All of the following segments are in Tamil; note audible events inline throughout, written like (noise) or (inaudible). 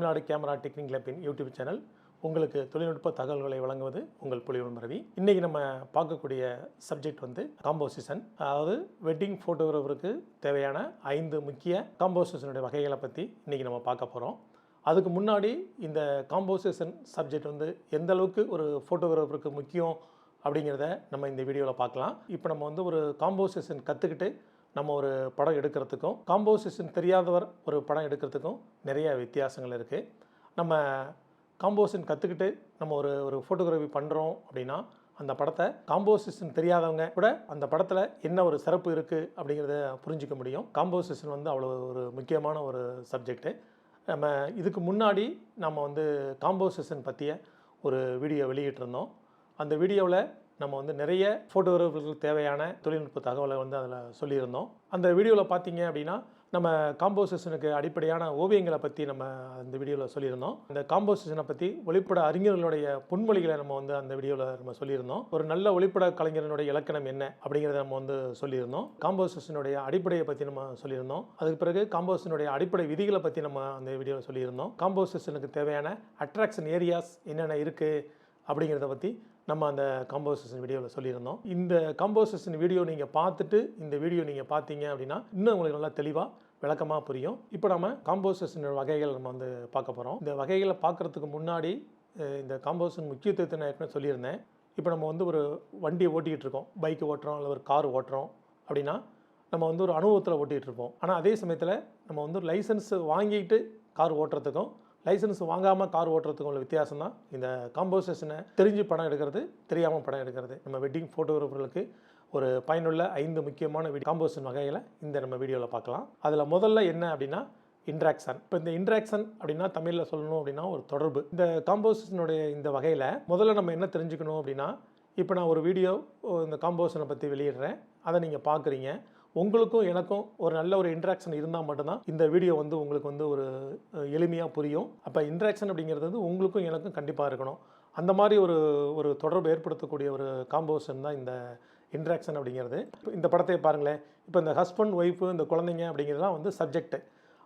தமிழ்நாடு கேமரா டெக்னிக் லேப்பின் யூடியூப் சேனல் உங்களுக்கு தொழில்நுட்ப தகவல்களை வழங்குவது உங்கள் புலிவன் மரவி இன்றைக்கி நம்ம பார்க்கக்கூடிய சப்ஜெக்ட் வந்து காம்போசிஷன் அதாவது வெட்டிங் ஃபோட்டோகிராஃபருக்கு தேவையான ஐந்து முக்கிய காம்போசிஷனுடைய வகைகளை பற்றி இன்றைக்கி நம்ம பார்க்க போகிறோம் அதுக்கு முன்னாடி இந்த காம்போசிஷன் சப்ஜெக்ட் வந்து எந்த அளவுக்கு ஒரு ஃபோட்டோகிராஃபருக்கு முக்கியம் அப்படிங்கிறத நம்ம இந்த வீடியோவில் பார்க்கலாம். இப்போ நம்ம வந்து ஒரு காம்போசிஷன் கற்றுக்கிட்டு நம்ம ஒரு படம் எடுக்கிறதுக்கும் காம்போசிஷன் தெரியாதவர் ஒரு படம் எடுக்கிறதுக்கும் நிறைய வித்தியாசங்கள் இருக்குது நம்ம காம்போசிஷன் கற்றுக்கிட்டு நம்ம ஒரு ஒரு ஃபோட்டோகிராஃபி பண்ணுறோம் அப்படின்னா அந்த படத்தை காம்போசிஷன் தெரியாதவங்க கூட அந்த படத்தில் என்ன ஒரு சிறப்பு இருக்குது அப்படிங்கிறத புரிஞ்சிக்க முடியும். காம்போசிஷன் வந்து அவ்வளோ ஒரு முக்கியமான ஒரு சப்ஜெக்ட்டு நம்ம இதுக்கு முன்னாடி நம்ம வந்து காம்போசிஷன் பற்றிய ஒரு வீடியோ வெளியிட்டிருந்தோம். அந்த வீடியோவில் நம்ம வந்து நிறைய ஃபோட்டோகிராஃபர்களுக்கு தேவையான தொழில்நுட்ப தகவலை வந்து அதில் சொல்லியிருந்தோம். அந்த வீடியோவில் பார்த்தீங்க அப்படின்னா நம்ம காம்போசிஷனுக்கு அடிப்படையான ஓவியங்களை பற்றி நம்ம அந்த வீடியோவில் சொல்லியிருந்தோம். அந்த காம்போசிஷனை பற்றி ஒளிப்பட அறிஞர்களுடைய பொன்மொழிகளை நம்ம வந்து அந்த வீடியோவில் நம்ம சொல்லியிருந்தோம். ஒரு நல்ல ஒளிப்பட கலைஞரனுடைய இலக்கணம் என்ன அப்படிங்கிறத நம்ம வந்து சொல்லியிருந்தோம். காம்போசிஷனுடைய அடிப்படையை பற்றி நம்ம சொல்லியிருந்தோம். அதுக்கு பிறகு காம்போசிஷனுடைய அடிப்படை விதிகளை பற்றி நம்ம அந்த வீடியோவில் சொல்லியிருந்தோம். காம்போசிஷனுக்கு தேவையான அட்ராக்ஷன் ஏரியாஸ் என்னென்ன இருக்குது அப்படிங்கிறத பற்றி நம்ம அந்த காம்போசிஷன் வீடியோவில் சொல்லியிருந்தோம். இந்த காம்போசிஷன் வீடியோ நீங்கள் பார்த்துட்டு இந்த வீடியோ நீங்கள் பார்த்தீங்க அப்படின்னா இன்னும் உங்களுக்கு நல்லா தெளிவாக விளக்கமாக புரியும். இப்போ நம்ம காம்போசிஷன் வகைகள் நம்ம வந்து பார்க்க போகிறோம் இந்த வகைகளை பார்க்குறதுக்கு முன்னாடி இந்த காம்போசிஷன் முக்கியத்துவத்தை நான் ஏற்கனவே சொல்லியிருந்தேன். இப்போ நம்ம வந்து ஒரு வண்டியை ஓட்டிகிட்டு இருக்கோம். பைக் ஓட்டுறோம் இல்லை ஒரு கார் ஓட்டுறோம் அப்படின்னா நம்ம வந்து ஒரு அனுபவத்தில் ஓட்டிகிட்டு இருப்போம். ஆனால் அதே சமயத்தில் நம்ம வந்து லைசன்ஸ் வாங்கிட்டு கார் ஓட்டுறதுக்கும் லைசன்ஸ் வாங்காமல் கார் ஓட்டுறதுக்கு உள்ள வித்தியாசம் தான் இந்த காம்போசிஷனை தெரிஞ்சு படம் எடுக்கிறது தெரியாமல் படம் எடுக்கிறது. நம்ம வெட்டிங் ஃபோட்டோகிராஃபர்களுக்கு ஒரு பயனுள்ள ஐந்து முக்கியமான காம்போசிஷன் வகைகளை இந்த நம்ம வீடியோவில் பார்க்கலாம். அதில் முதல்ல என்ன அப்படின்னா இன்ட்ராக்ஷன் இப்போ இந்த இன்ட்ராக்ஷன் அப்படின்னா தமிழில் சொல்லணும் அப்படின்னா ஒரு தொடர்பு. இந்த காம்போசிஷனுடைய இந்த வகையில் முதல்ல நம்ம என்ன தெரிஞ்சுக்கணும் அப்படின்னா இப்போ நான் ஒரு வீடியோ இந்த காம்போசனை பற்றி வெளியிடுறேன். அதை நீங்கள் பார்க்குறீங்க. உங்களுக்கும் எனக்கும் ஒரு நல்ல ஒரு இன்ட்ராக்ஷன் இருந்தால் மட்டும்தான் இந்த வீடியோ வந்து உங்களுக்கு வந்து ஒரு எளிமையாக புரியும். அப்போ இன்ட்ராக்ஷன் அப்படிங்கிறது வந்து உங்களுக்கும் எனக்கும் கண்டிப்பாக இருக்கணும். அந்த மாதிரி ஒரு ஒரு தொடர்பு ஏற்படுத்தக்கூடிய ஒரு காம்போசன் தான் இந்த இன்ட்ராக்ஷன் அப்படிங்கிறது. இந்த படத்தை பாருங்களேன். இப்போ இந்த ஹஸ்பண்ட் ஒய்ஃபு இந்த குழந்தைங்க அப்படிங்கிறதுலாம் வந்து சப்ஜெக்ட்டு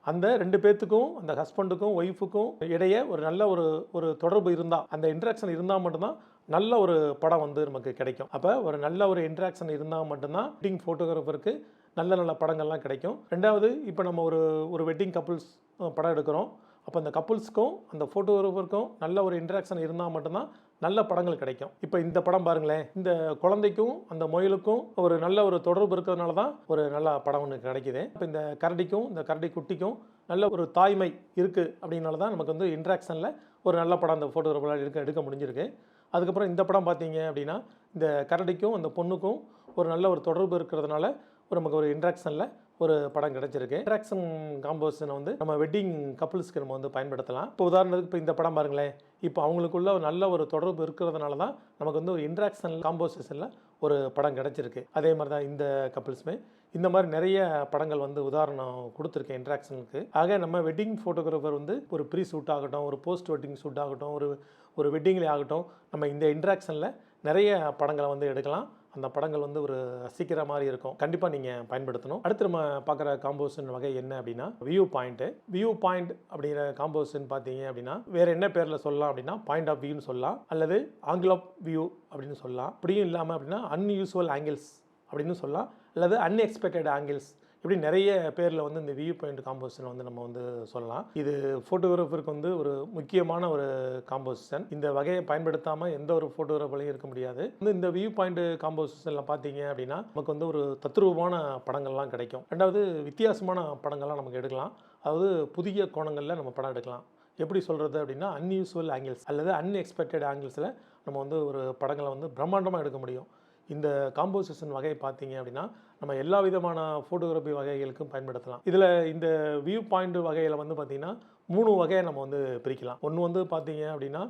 அந்த ரெண்டு பேர்த்துக்கும் அந்த ஹஸ்பண்டுக்கும் ஒய்ஃபுக்கும் இடையே ஒரு நல்ல ஒரு ஒரு தொடர்பு இருந்தால் அந்த இன்ட்ராக்ஷன் இருந்தால் மட்டும்தான் நல்ல ஒரு படம் வந்து நமக்கு கிடைக்கும். அப்போ ஒரு நல்ல ஒரு இன்ட்ராக்ஷன் இருந்தால் மட்டும்தான் வெட்டிங் ஃபோட்டோகிராஃபருக்கு நல்ல நல்ல படங்கள்லாம் கிடைக்கும். ரெண்டாவது இப்போ நம்ம ஒரு ஒரு வெட்டிங் கப்புள்ஸ் படம் எடுக்கிறோம். அப்போ அந்த கப்புள்ஸ்க்கும் அந்த ஃபோட்டோகிராஃபருக்கும் நல்ல ஒரு இன்ட்ராக்ஷன் இருந்தால் மட்டும்தான் நல்ல படங்கள் கிடைக்கும். இப்போ இந்த படம் பாருங்களேன். இந்த குழந்தைக்கும் அந்த முயலுக்கும் ஒரு நல்ல ஒரு தொடர்பு இருக்கிறதுனால தான் ஒரு நல்ல படம் ஒன்று கிடைக்கிது. இப்போ இந்த கரடிக்கும் இந்த கரடி குட்டிக்கும் நல்ல ஒரு தாய்மை இருக்குது அப்படின்னால தான் நமக்கு வந்து இன்ட்ராக்ஷனில் ஒரு நல்ல படம் அந்த ஃபோட்டோகிராஃபரால் எடுக்க எடுக்க முடிஞ்சிருக்கு. அதுக்கப்புறம் இந்த படம் பார்த்தீங்க அப்படின்னா இந்த கரடிக்கும் அந்த பொண்ணுக்கும் ஒரு நல்ல ஒரு தொடர்பு இருக்கிறதுனால ஒரு நமக்கு ஒரு இன்ட்ராக்ஷனில் ஒரு படம் கிடைச்சிருக்கு. இன்ட்ராக்ஷன் காம்போசிஷனை வந்து நம்ம வெட்டிங் கப்புள்ஸ்க்கு நம்ம வந்து பயன்படுத்தலாம். இப்போ உதாரணத்துக்கு இப்போ இந்த படம் பாருங்களேன். இப்போ அவங்களுக்குள்ள ஒரு நல்ல ஒரு தொடர்பு இருக்கிறதுனால தான் நமக்கு வந்து ஒரு இன்ட்ராக்ஷன் காம்போசிஷனில் ஒரு படம் கிடச்சிருக்கு. அதே மாதிரி தான் இந்த கப்புள்ஸுமே இந்த மாதிரி நிறைய படங்கள் வந்து உதாரணம் கொடுத்துருக்கேன் இன்ட்ராக்ஷனுக்கு ஆக நம்ம வெட்டிங் ஃபோட்டோகிராஃபர் வந்து ஒரு ப்ரீ ஷூட் ஆகட்டும் ஒரு போஸ்ட் வெட்டிங் ஷூட் ஆகட்டும் ஒரு ஒரு வெட்டிங்லேயே ஆகட்டும் நம்ம இந்த இன்ட்ராக்ஷனில் நிறைய படங்களை வந்து எடுக்கலாம். அந்த படங்கள் வந்து ஒரு ரசிக்கிற மாதிரி இருக்கும். கண்டிப்பாக நீங்கள் பயன்படுத்தணும். அடுத்து நம்ம பார்க்குற காம்போசிஷன் வகை என்ன அப்படின்னா வியூ பாயிண்ட்டு வியூ பாயிண்ட் அப்படிங்கிற காம்போசிஷன் பார்த்தீங்க அப்படின்னா வேறு என்ன பேரில் சொல்லலாம் அப்படின்னா பாயிண்ட் ஆஃப் வியூன்னு சொல்லலாம். அல்லது ஆங்கிள் ஆஃப் வியூ அப்படின்னு சொல்லலாம். அப்படியும் இல்லாமல் அப்படின்னா அன்யூஸ்வல் ஆங்கிள்ஸ் அப்படின்னு சொல்லலாம். அல்லது அன்எக்ஸ்பெக்டட் ஆங்கிள்ஸ் இப்படி நிறைய பேரில் வந்து இந்த வியூ பாயிண்ட் காம்போசிஷன் வந்து நம்ம வந்து சொல்லலாம். இது ஃபோட்டோகிராஃபருக்கு வந்து ஒரு முக்கியமான ஒரு காம்போசிஷன் இந்த வகையை பயன்படுத்தாமல் எந்த ஒரு ஃபோட்டோகிராஃபர்லையும் இருக்க முடியாது. வந்து இந்த வியூ பாயிண்ட் காம்போசிஷனில் பார்த்தீங்க அப்படின்னா நமக்கு வந்து ஒரு தத்ரூபமான படங்கள்லாம் கிடைக்கும். ரெண்டாவது வித்தியாசமான படங்கள்லாம் நமக்கு எடுக்கலாம். அதாவது புதிய கோணங்களில் நம்ம படம் எடுக்கலாம். எப்படி சொல்கிறது அப்படின்னா அன்யூஸ்வல் ஆங்கிள்ஸ் அல்லது அன்எக்ஸ்பெக்டட் ஆங்கிள்ஸில் நம்ம வந்து ஒரு படங்களை வந்து பிரம்மாண்டமாக எடுக்க முடியும். இந்த காம்போசிஷன் வகையை பார்த்தீங்க அப்படின்னா நம்ம எல்லா விதமான ஃபோட்டோகிராஃபி வகைகளுக்கும் பயன்படுத்தலாம். இதில் இந்த வியூ பாயிண்ட் வகையில் வந்து பார்த்திங்கன்னா மூணு வகையை நம்ம வந்து பிரிக்கலாம். ஒன்று வந்து பார்த்தீங்க அப்படின்னா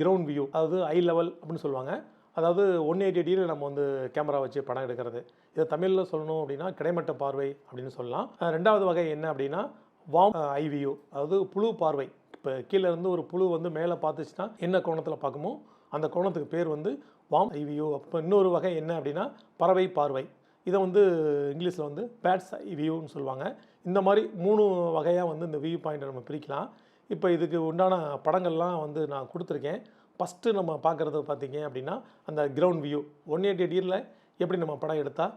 கிரவுண்ட் வியூ அதாவது ஐ லெவல் அப்படின்னு சொல்லுவாங்க. அதாவது ஒன் எயிட்டி டிகிரியில் நம்ம வந்து கேமரா வச்சு படம் எடுக்கிறது. இதை தமிழில் சொல்லணும் அப்படின்னா கிடைமட்ட பார்வை அப்படின்னு சொல்லலாம். ரெண்டாவது வகை என்ன அப்படின்னா வாம் ஐ வியூ அதாவது புழு பார்வை. இப்போ கீழே இருந்து ஒரு புழு வந்து மேலே பார்த்துச்சுன்னா என்ன கோணத்தில் பார்க்குமோ அந்த கோணத்துக்கு பேர் வந்து வாம் ஐவியூ அப்போ இன்னொரு வகை என்ன அப்படின்னா பறவை பார்வை. இதை வந்து இங்கிலீஷில் வந்து பேட்ஸ் ஐ வியூன்னு சொல்லுவாங்க. இந்த மாதிரி மூணு வகையாக வந்து இந்த வியூ பாயிண்ட்டை நம்ம பிரிக்கலாம். இப்போ இதுக்கு உண்டான படங்கள்லாம் வந்து நான் கொடுத்துருக்கேன். ஃபஸ்ட்டு நம்ம பார்க்குறது பார்த்தீங்க அப்படின்னா அந்த கிரவுண்ட் வியூ ஒன் எயிட்டி டிகிரியில் எப்படி நம்ம படம் எடுத்தால்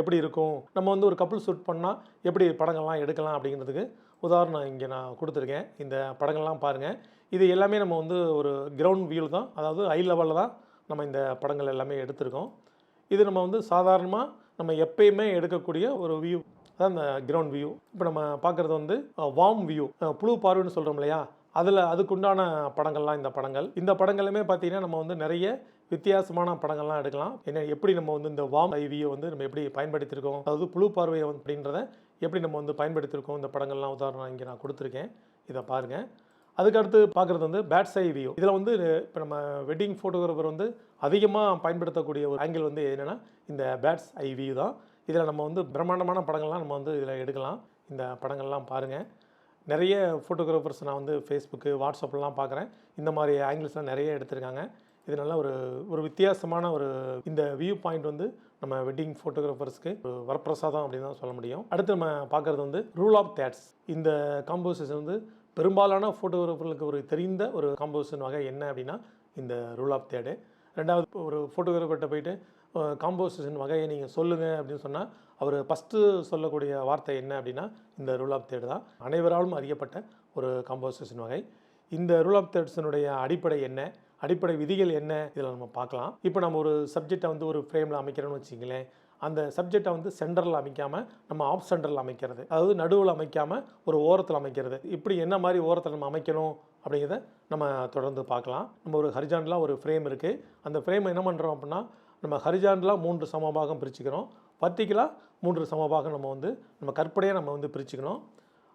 எப்படி இருக்கும்? நம்ம வந்து ஒரு கப்புள் ஷூட் பண்ணால் எப்படி படங்கள்லாம் எடுக்கலாம் அப்படிங்கிறதுக்கு உதாரணம் இங்கே நான் கொடுத்துருக்கேன். இந்த படங்கள்லாம் பாருங்கள் இது எல்லாமே நம்ம வந்து ஒரு கிரவுண்ட் வியூ தான் அதாவது ஹை லெவலில் தான் நம்ம இந்த படங்கள் எல்லாமே எடுத்திருக்கோம். இது நம்ம வந்து சாதாரணமாக நம்ம எப்பயுமே எடுக்கக்கூடிய ஒரு வியூ அதான் இந்த கிரவுண்ட் வியூ இப்போ நம்ம பார்க்குறது வந்து வார்ம் வியூ புழு பார்வைன்னு சொல்கிறோம் இல்லையா? அதில் அதுக்குண்டான படங்கள்லாம் இந்த படங்கள். இந்த படங்களுமே பார்த்தீங்கன்னா நம்ம வந்து நிறைய வித்தியாசமான படங்கள்லாம் எடுக்கலாம். என்ன எப்படி நம்ம வந்து இந்த வார்ம் ஐ வந்து நம்ம எப்படி பயன்படுத்தியிருக்கோம்? அதாவது புழு பார்வையை வந்து அப்படின்றத எப்படி நம்ம வந்து பயன்படுத்தியிருக்கோம்? இந்த படங்கள்லாம் உதாரணம் இங்கே நான் கொடுத்துருக்கேன். இதை பாருங்கள் அதுக்கடுத்து பார்க்குறது வந்து பேட்ஸ் சை வியூ இதில் வந்து இப்போ நம்ம வெட்டிங் ஃபோட்டோகிராஃபர் வந்து அதிகமாக பயன்படுத்தக்கூடிய ஒரு ஆங்கிள் வந்து என்னென்னா இந்த பேட்ஸ் ஐ வியூ தான். இதில் நம்ம வந்து பிரம்மாண்டமான படங்கள்லாம் நம்ம வந்து இதில் எடுக்கலாம். இந்த படங்கள்லாம் பாருங்கள் நிறைய ஃபோட்டோகிராஃபர்ஸ் நான் வந்து ஃபேஸ்புக்கு வாட்ஸ்அப்லாம் பார்க்குறேன். இந்த மாதிரி ஆங்கிள்ஸ்லாம் நிறைய எடுத்திருக்காங்க. இது நல்ல ஒரு ஒரு வித்தியாசமான ஒரு இந்த வியூ பாயிண்ட் வந்து நம்ம வெட்டிங் ஃபோட்டோகிராஃபர்ஸ்க்கு ஒரு வரப்பிரசாதம் அப்படின்னு தான் சொல்ல முடியும். அடுத்து நம்ம பார்க்குறது வந்து ரூல் ஆஃப் தேட்ஸ் இந்த காம்போசிஷன் வந்து பெரும்பாலான ஃபோட்டோகிராஃபர்களுக்கு ஒரு தெரிந்த ஒரு காம்போசிஷன் வகை என்ன அப்படின்னா இந்த ரூல் ஆஃப் தேடு ரெண்டாவது ஒரு ஃபோட்டோகிராஃபர்கிட்ட போயிட்டு காம்போசிஷன் வகையை நீங்கள் சொல்லுங்கள் அப்படின்னு சொன்னால் அவர் ஃபஸ்ட்டு சொல்லக்கூடிய வார்த்தை என்ன அப்படின்னா இந்த ரூல் ஆஃப் தேர்டு தான். அனைவராலும் அறியப்பட்ட ஒரு காம்போசிஷன் வகை. இந்த ரூல் ஆஃப் தேர்ட்ஸினுடைய அடிப்படை என்ன? அடிப்படை விதிகள் என்ன? இதில் நம்ம பார்க்கலாம். இப்போ நம்ம ஒரு சப்ஜெக்டை வந்து ஒரு ஃப்ரேமில் அமைக்கிறோன்னு வச்சிங்களேன் அந்த சப்ஜெக்டை வந்து சென்டரில் அமைக்காமல் நம்ம ஆஃப் சென்டரில் அமைக்கிறது. அதாவது நடுவில் அமைக்காமல் ஒரு ஓரத்தில் அமைக்கிறது. இப்படி என்ன மாதிரி ஓரத்தில் நம்ம அமைக்கணும் அப்படிங்கிறத நம்ம தொடர்ந்து பார்க்கலாம். நம்ம ஒரு ஹரிஜாண்டலாக ஒரு ஃப்ரேம் இருக்குது அந்த ஃப்ரேம் என்ன பண்ணுறோம் அப்படின்னா நம்ம ஹரிஜாண்டலாக மூன்று சமபாகம் பிரிச்சுக்கிறோம். பர்டிகுலாக மூன்று சமபாகம் நம்ம வந்து நம்ம கற்பனையாக நம்ம வந்து பிரிச்சுக்கணும்.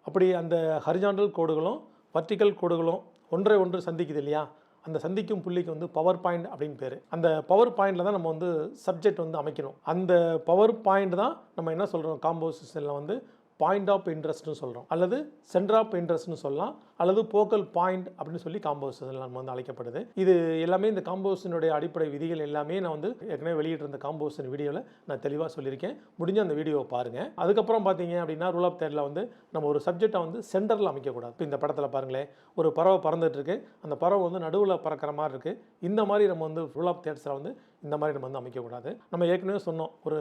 அப்படி அந்த ஹரிஜாண்டல் கோடுகளும் வர்டிக்கல் கோடுகளும் ஒன்றை ஒன்று சந்திக்குது இல்லையா? அந்த சந்திக்கும் புள்ளிக்கு வந்து பவர் பாயிண்ட் அப்படின்னு பேர். அந்த பவர் பாயிண்டில் தான் நம்ம வந்து சப்ஜெக்ட் வந்து அமைக்கணும். அந்த பவர் பாயிண்ட் தான் நம்ம என்ன சொல்கிறோம் காம்போசிஷனில் வந்து பாயிண்ட் ஆஃப் இன்ட்ரெஸ்ட்னு சொல்கிறோம் அல்லது சென்டர் ஆஃப் இன்ட்ரெஸ்ட்னு சொல்லலாம். அல்லது போக்கல் பாயிண்ட் அப்படின்னு சொல்லி காம்போசிஷன் நம்ம வந்து அழைக்கப்படுது. இது எல்லாமே இந்த காம்போசிஷனுடைய அடிப்படை விதிகள் எல்லாமே நான் வந்து ஏற்கனவே வெளியிட்டிருந்த காம்போசிஷன் வீடியோவில் நான் தெளிவாக சொல்லியிருக்கேன். முடிஞ்ச அந்த வீடியோவை பாருங்கள் அதுக்கப்புறம் பார்த்தீங்க அப்படின்னா ரூல் ஆஃப் தேர்டில் வந்து நம்ம ஒரு சப்ஜெக்டை வந்து சென்டரில் அமைக்கக்கூடாது. இப்போ இந்த படத்தில் பாருங்களேன். ஒரு பறவை பறந்துட்டு இருக்கு அந்த பறவை வந்து நடுவில் பறக்கிற மாதிரி இருக்குது இந்த மாதிரி நம்ம வந்து ரூல் ஆஃப் தேர்ட்ஸில் வந்து இந்த மாதிரி நம்ம வந்து அமைக்கக்கூடாது. நம்ம ஏற்கனவே சொன்னோம். ஒரு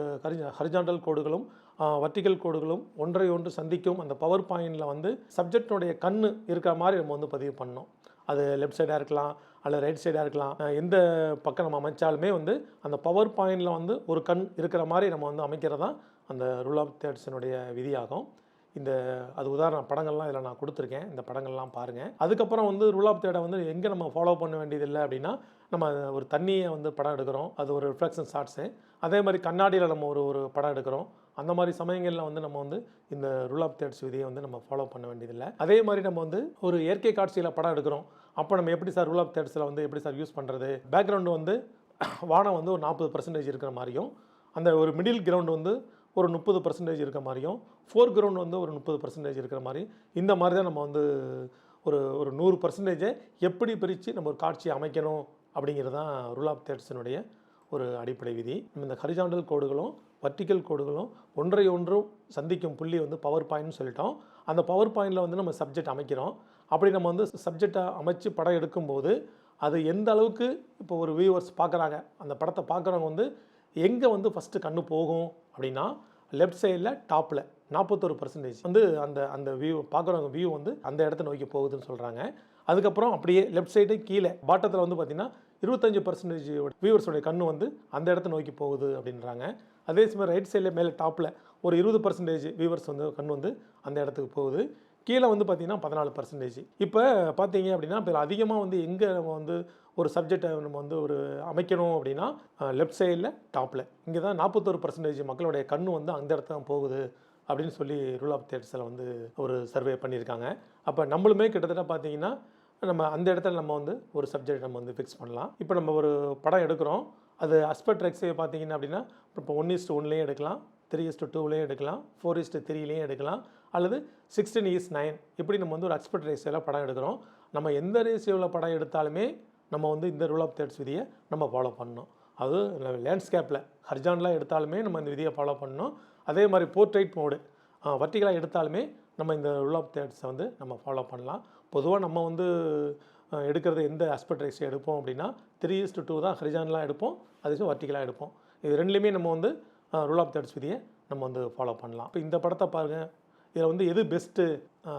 ஹரிஜாண்டல் கோடுகளும் வர்டிகல் கோடுகளும் ஒன்றை ஒன்று சந்திக்கும் அந்த பவர் பாயிண்டில் வந்து சப்ஜெக்டினுடைய கண் இருக்கிற மாதிரி நம்ம வந்து பதிவு பண்ணோம் அது லெஃப்ட் சைடாக இருக்கலாம் அல்லது ரைட் சைடாக இருக்கலாம். எந்த பக்கம் நம்ம அமைச்சாலுமே வந்து அந்த பவர் பாயிண்டில் வந்து ஒரு கண் இருக்கிற மாதிரி நம்ம வந்து அமைக்கிறது தான் அந்த ரூல் ஆஃப் தேர்ட்ஸினுடைய விதியாகும். இந்த அது உதாரண படங்கள்லாம் இதில் நான் கொடுத்துருக்கேன். இந்த படங்கள்லாம் பாருங்கள் அதுக்கப்புறம் வந்து ரூல் ஆஃப் தேர்டை வந்து எங்கே நம்ம ஃபாலோ பண்ண வேண்டியதில்லை அப்படின்னா நம்ம ஒரு தண்ணியை வந்து படம் எடுக்கிறோம். அது ஒரு ரிஃப்ளெக்ஷன் ஷார்ட்ஸு அதே மாதிரி கண்ணாடியில் நம்ம ஒரு ஒரு படம் எடுக்கிறோம். அந்த மாதிரி சமயங்களில் வந்து நம்ம வந்து இந்த ரூல் ஆஃப் தேர்ட்ஸ் விதியை வந்து நம்ம ஃபாலோ பண்ண வேண்டியதில்லை. அதே மாதிரி நம்ம வந்து ஒரு இயற்கை காட்சியில் படம் எடுக்கிறோம். அப்போ நம்ம எப்படி சார் ரூல் ஆஃப் தேர்ட்ஸில் வந்து எப்படி சார் யூஸ் பண்ணுறது பேக்ரவுண்டு வந்து (coughs) வானம் வந்து ஒரு நாற்பது பர்சன்டேஜ் இருக்கிற மாதிரியும் அந்த ஒரு மிடில் கிரவுண்டு வந்து ஒரு முப்பது பர்சன்டேஜ் இருக்க மாதிரியும் ஃபோர் கிரவுண்ட் வந்து ஒரு முப்பது பர்சன்டேஜ் இருக்கிற மாதிரி இந்த மாதிரி தான் நம்ம வந்து ஒரு ஒரு நூறு பர்சன்டேஜை எப்படி பிரித்து நம்ம ஒரு காட்சியை அமைக்கணும் அப்படிங்கிறது தான் ரூல் ஆஃப் தேர்ட்ஸினுடைய ஒரு அடிப்படை விதி. நம்ம இந்த ஹரிஜாண்டல் கோடுகளும் வர்டிக்கல் கோடுகளும் ஒன்றை ஒன்றும் சந்திக்கும் புள்ளி வந்து பவர் பாயிண்ட்னு சொல்லிட்டோம். அந்த பவர் பாயிண்டில் வந்து நம்ம சப்ஜெக்ட் அமைக்கிறோம். அப்படி நம்ம வந்து சப்ஜெக்டை அமைச்சு படம் எடுக்கும்போது அது எந்த அளவுக்கு இப்போ ஒரு வியூவர்ஸ் பார்க்குறாங்க அந்த படத்தை பார்க்குறவங்க வந்து எங்கே வந்து ஃபஸ்ட்டு கண்ணு போகும் அப்படின்னா லெஃப்ட் சைடில் டாப்பில் நாற்பத்தொரு பர்சன்டேஜ் வந்து அந்த அந்த வியூ பார்க்குறவங்க வியூ வந்து அந்த இடத்த நோக்கி போகுதுன்னு சொல்கிறாங்க அதுக்கப்புறம் அப்படியே லெஃப்ட் சைடு கீழே பாட்டத்தில் வந்து பார்த்திங்கன்னா இருபத்தஞ்சு பர்சன்டேஜ் வியூவர்ஸோடைய கண் வந்து அந்த இடத்த நோக்கி போகுது அப்படின்றாங்க. அதே சமயம் ரைட் சைடில் மேலே டாப்பில் ஒரு இருபது பர்சன்டேஜ் வியூவர்ஸ் வந்து கண் வந்து அந்த இடத்துக்கு போகுது. கீழே வந்து பார்த்திங்கன்னா பதினாலு பர்சன்டேஜ் இப்போ பார்த்தீங்க அப்படின்னா இப்போ அதிகமாக வந்து எங்கே நம்ம வந்து ஒரு சப்ஜெக்டை நம்ம வந்து ஒரு அமைக்கணும் அப்படின்னா லெஃப்ட் சைடில் டாப்பில் இங்கே தான் நாற்பத்தொரு பர்சன்டேஜ் மக்களுடைய கண் வந்து அந்த இடத்துல தான் போகுது அப்படின்னு சொல்லி ரூல் ஆஃப் தேட்ஸில் வந்து ஒரு சர்வே பண்ணியிருக்காங்க. அப்போ நம்மளுமே கிட்டத்தட்ட பார்த்தீங்கன்னா நம்ம அந்த இடத்துல நம்ம வந்து ஒரு சப்ஜெக்ட் நம்ம வந்து ஃபிக்ஸ் பண்ணலாம். இப்போ நம்ம ஒரு படம் எடுக்கிறோம். அது அஸ்பெக்ட் ரெக்ஸே பார்த்தீங்கன்னா அப்படின்னா இப்போ ஒன் இஸ்ட் ஒன்லேயும் எடுக்கலாம் த்ரீ இஸ்ட்டு டூலேயும் எடுக்கலாம் ஃபோர் இஸ்ட்டு த்ரீலேயும் எடுக்கலாம் அல்லது சிக்ஸ்டீன் இஸ் நைன் இப்படி நம்ம வந்து ஒரு அஸ்பெக்ட் ரேஷியோவில் படம் எடுக்கிறோம். நம்ம எந்த ரேஷியோவில் படம் எடுத்தாலுமே நம்ம வந்து இந்த ரூல் ஆஃப் தேர்ட்ஸ் விதியை நம்ம ஃபாலோ பண்ணணும். அது லேண்ட்ஸ்கேப்பில் ஹர்ஜான்லாம் எடுத்தாலுமே நம்ம இந்த விதியை ஃபாலோ பண்ணணும். அதே மாதிரி போர்ட்ரைட் மோடு வர்டிகலாக எடுத்தாலுமே நம்ம இந்த ரூல் ஆஃப் தேர்ட்ஸை வந்து நம்ம ஃபாலோ பண்ணலாம். பொதுவாக நம்ம வந்து எடுக்கிறது எந்த ஆஸ்பெக்ட் ரேஷியோ எடுப்போம் அப்படின்னா த்ரீ இஸ்டு டூ தான் ஹரிஜான்லாம் எடுப்போம் அதே வர்ட்டிகலாக எடுப்போம். இது ரெண்டுலேயுமே நம்ம வந்து ரூல் ஆஃப் தேர்ட்ஸ் விதியை நம்ம வந்து ஃபாலோ பண்ணலாம். இப்போ இந்த படத்தை பாருங்கள் இதில் வந்து எது பெஸ்ட்டு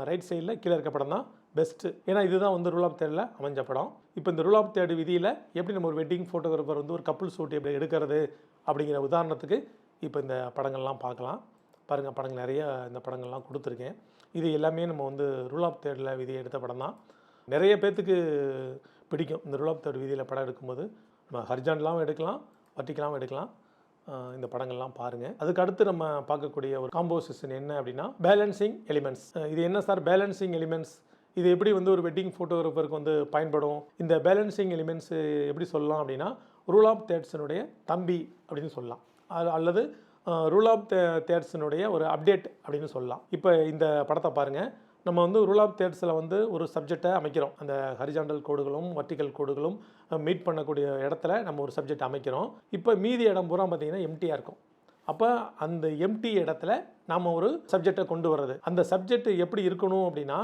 ரைட் சைடில் கீழே இருக்க படம் தான் பெஸ்ட்டு ஏன்னா இதுதான் வந்து ரூல் ஆஃப் தேர்டில் அமைஞ்ச படம். இப்போ இந்த ரூல் ஆஃப் தேர்டு விதியில் எப்படி நம்ம ஒரு வெட்டிங் ஃபோட்டோகிராஃபர் வந்து ஒரு கப்புள் ஷூட் எப்படி எடுக்கிறது அப்படிங்கிற உதாரணத்துக்கு இப்போ இந்த படங்கள்லாம் பார்க்கலாம். பாருங்கள் படங்கள் நிறைய இந்த படங்கள்லாம் கொடுத்துருக்கேன். இது எல்லாமே நம்ம வந்து ரூல் ஆஃப் தேர்டில் விதியை எடுத்த படம் தான். நிறைய பேர்த்துக்கு பிடிக்கும். இந்த ரூல் ஆஃப் தேர்ட் விதியில் படம் எடுக்கும்போது நம்ம ஹரிஜான்லாம் எடுக்கலாம் வர்ட்டிக்கலாவும் எடுக்கலாம். இந்த படங்கள்லாம் பாருங்கள் அதுக்கு அடுத்து நம்ம பார்க்கக்கூடிய ஒரு காம்போசிஷன் என்ன அப்படின்னா பேலன்சிங் எலிமெண்ட்ஸ் இது என்ன சார் பேலன்சிங் எலிமெண்ட்ஸ் இது எப்படி வந்து ஒரு வெட்டிங் ஃபோட்டோகிராஃபருக்கு வந்து பயன்படும்? இந்த பேலன்சிங் எலிமெண்ட்ஸ் எப்படி சொல்லலாம் அப்படின்னா ரூல் ஆஃப் தேட்ஸனுடைய தம்பி அப்படின்னு சொல்லலாம். அது அல்லது ரூல் ஆஃப் தே தேட்ஸனுடைய ஒரு அப்டேட் அப்படின்னு சொல்லலாம். இப்போ இந்த படத்தை பாருங்கள் நம்ம வந்து ரூல் ஆஃப் தேட்ஸில் வந்து ஒரு சப்ஜெக்டை அமைக்கிறோம். அந்த ஹரிஜாண்டல் கோடுகளும் வர்டிக்கல் கோடுகளும் மீட் பண்ணக்கூடிய இடத்துல நம்ம ஒரு சப்ஜெக்ட் அமைக்கிறோம். இப்போ மீதி இடம் பூரா பார்த்தீங்கன்னா எம்டியாக இருக்கும். அப்போ அந்த எம்டி இடத்துல நாம் ஒரு சப்ஜெக்டை கொண்டு வர்றது. அந்த சப்ஜெக்ட் எப்படி இருக்கணும் அப்படின்னா